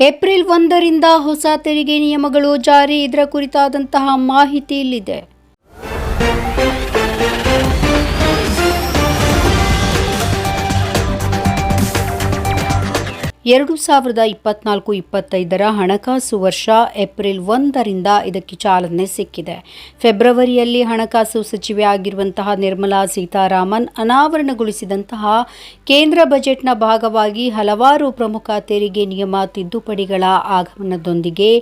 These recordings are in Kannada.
ಏಪ್ರಿಲ್ ಒಂದರಿಂದ ಹೊಸ ತೆರಿಗೆ ನಿಯಮಗಳು ಜಾರಿ. ಇದರ ಕುರಿತಾದಂತಹ ಮಾಹಿತಿ ಇಲ್ಲಿದೆ. ಎರಡು ಸಾವಿರದ ಇಪ್ಪತ್ನಾಲ್ಕು ಇಪ್ಪತ್ತೈದರ ಹಣಕಾಸು ವರ್ಷ ಏಪ್ರಿಲ್ ಒಂದರಿಂದ ಇದಕ್ಕೆ ಚಾಲನೆ ಸಿಕ್ಕಿದೆ. ಫೆಬ್ರವರಿಯಲ್ಲಿ ಹಣಕಾಸು ಸಚಿವೆ ಆಗಿರುವಂತಹ ನಿರ್ಮಲಾ ಸೀತಾರಾಮನ್ ಅನಾವರಣಗೊಳಿಸಿದಂತಹ ಕೇಂದ್ರ ಬಜೆಟ್ನ ಭಾಗವಾಗಿ ಹಲವಾರು ಪ್ರಮುಖ ತೆರಿಗೆ ನಿಯಮ ತಿದ್ದುಪಡಿಗಳ ಆಗಮನದೊಂದಿಗೆ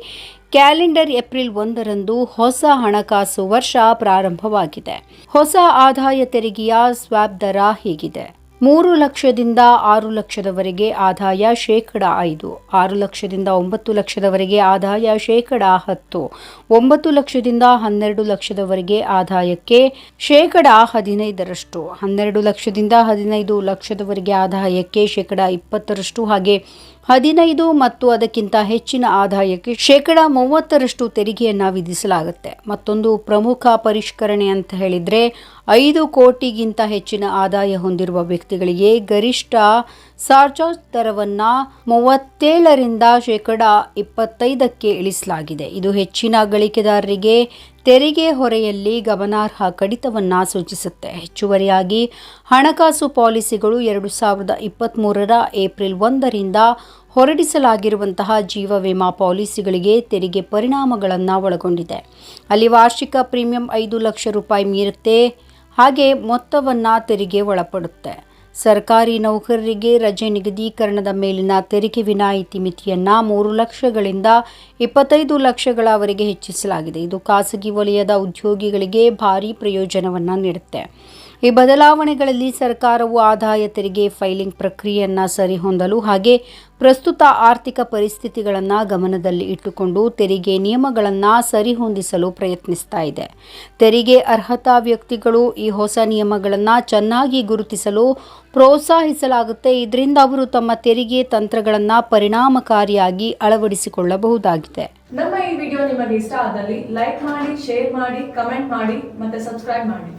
ಕ್ಯಾಲೆಂಡರ್ ಏಪ್ರಿಲ್ ಒಂದರಂದು ಹೊಸ ಹಣಕಾಸು ವರ್ಷ ಪ್ರಾರಂಭವಾಗಿದೆ. ಹೊಸ ಆದಾಯ ತೆರಿಗೆಯ ಸ್ವಾಬ್ ದರ ಹೀಗಿದೆ. ಮೂರು ಲಕ್ಷದಿಂದ ಆರು ಲಕ್ಷದವರೆಗೆ ಆದಾಯ ಶೇಕಡ ಐದು. ಆರು ಲಕ್ಷದಿಂದ ಒಂಬತ್ತು ಲಕ್ಷದವರೆಗೆ ಆದಾಯ ಶೇಕಡ ಹತ್ತು. ಒಂಬತ್ತು ಲಕ್ಷದಿಂದ ಹನ್ನೆರಡು ಲಕ್ಷದವರೆಗೆ ಆದಾಯಕ್ಕೆ ಶೇಕಡ ಹದಿನೈದರಷ್ಟು. ಹನ್ನೆರಡು ಲಕ್ಷದಿಂದ ಹದಿನೈದು ಲಕ್ಷದವರೆಗೆ ಆದಾಯಕ್ಕೆ ಶೇಕಡ ಇಪ್ಪತ್ತರಷ್ಟು. ಹಾಗೆ ಹದಿನೈದು ಮತ್ತು ಅದಕ್ಕಿಂತ ಹೆಚ್ಚಿನ ಆದಾಯಕ್ಕೆ ಶೇಕಡ ಮೂವತ್ತರಷ್ಟು ತೆರಿಗೆಯನ್ನು ವಿಧಿಸಲಾಗುತ್ತೆ. ಮತ್ತೊಂದು ಪ್ರಮುಖ ಪರಿಷ್ಕರಣೆ ಅಂತ ಹೇಳಿದರೆ, ಐದು ಕೋಟಿಗಿಂತ ಹೆಚ್ಚಿನ ಆದಾಯ ಹೊಂದಿರುವ ವ್ಯಕ್ತಿಗಳಿಗೆ ಗರಿಷ್ಠ ಸಾರ್ಚಾರ್ಜ್ ದರವನ್ನು ಮೂವತ್ತೇಳರಿಂದ ಶೇಕಡ ಇಪ್ಪತ್ತೈದಕ್ಕೆ ಇಳಿಸಲಾಗಿದೆ. ಇದು ಹೆಚ್ಚಿನ ಗಳಿಕೆದಾರರಿಗೆ ತೆರಿಗೆ ಹೊರೆಯಲ್ಲಿ ಗಮನಾರ್ಹ ಕಡಿತವನ್ನು ಸೂಚಿಸುತ್ತೆ. ಹೆಚ್ಚುವರಿಯಾಗಿ ಹಣಕಾಸು ಪಾಲಿಸಿಗಳು ಎರಡು ಸಾವಿರದ ಇಪ್ಪತ್ತ್ಮೂರರ ಏಪ್ರಿಲ್ ಒಂದರಿಂದ ಹೊರಡಿಸಲಾಗಿರುವಂತಹ ಜೀವ ವಿಮಾ ಪಾಲಿಸಿಗಳಿಗೆ ತೆರಿಗೆ ಪರಿಣಾಮಗಳನ್ನು ಒಳಗೊಂಡಿದೆ. ಅಲ್ಲಿ ವಾರ್ಷಿಕ ಪ್ರೀಮಿಯಂ ಐದು ಲಕ್ಷ ರೂಪಾಯಿ ಮೀರುತ್ತೆ. ಹಾಗೆ ಮೊತ್ತವನ್ನು ತೆರಿಗೆ ಒಳಪಡುತ್ತೆ. ಸರ್ಕಾರಿ ನೌಕರರಿಗೆ ರಜೆ ನಿಗದೀಕರಣದ ಮೇಲಿನ ತೆರಿಗೆ ವಿನಾಯಿತಿ ಮಿತಿಯನ್ನು ಮೂರು ಲಕ್ಷಗಳಿಂದ ಇಪ್ಪತ್ತೈದು ಲಕ್ಷಗಳವರೆಗೆ ಹೆಚ್ಚಿಸಲಾಗಿದೆ. ಇದು ಖಾಸಗಿ ವಲಯದ ಉದ್ಯೋಗಿಗಳಿಗೆ ಭಾರೀ ಪ್ರಯೋಜನವನ್ನು ನೀಡುತ್ತೆ. ಈ ಬದಲಾವಣೆಗಳಲ್ಲಿ ಸರ್ಕಾರವು ಆದಾಯ ತೆರಿಗೆ ಫೈಲಿಂಗ್ ಪ್ರಕ್ರಿಯೆಯನ್ನು ಸರಿಹೊಂದಲು ಹಾಗೆ ಪ್ರಸ್ತುತ ಆರ್ಥಿಕ ಪರಿಸ್ಥಿತಿಗಳನ್ನು ಗಮನದಲ್ಲಿ ಇಟ್ಟುಕೊಂಡು ತೆರಿಗೆ ನಿಯಮಗಳನ್ನು ಸರಿಹೊಂದಿಸಲು ಪ್ರಯತ್ನಿಸ್ತಾ ಇದೆ. ತೆರಿಗೆ ಅರ್ಹತಾ ವ್ಯಕ್ತಿಗಳು ಈ ಹೊಸ ನಿಯಮಗಳನ್ನು ಚೆನ್ನಾಗಿ ಗುರುತಿಸಲು ಪ್ರೋತ್ಸಾಹಿಸಲಾಗುತ್ತೆ. ಇದರಿಂದ ಅವರು ತಮ್ಮ ತೆರಿಗೆ ತಂತ್ರಗಳನ್ನು ಪರಿಣಾಮಕಾರಿಯಾಗಿ ಅಳವಡಿಸಿಕೊಳ್ಳಬಹುದಾಗಿದೆ. ನಮ್ಮ ಈ ವಿಡಿಯೋ ನಿಮಗೆ ಇಷ್ಟ ಆದಲ್ಲಿ ಲೈಕ್ ಮಾಡಿ, ಶೇರ್ ಮಾಡಿ, ಕಮೆಂಟ್ ಮಾಡಿ ಮತ್ತೆ ಸಬ್ಸ್ಕ್ರೈಬ್ ಮಾಡಿ.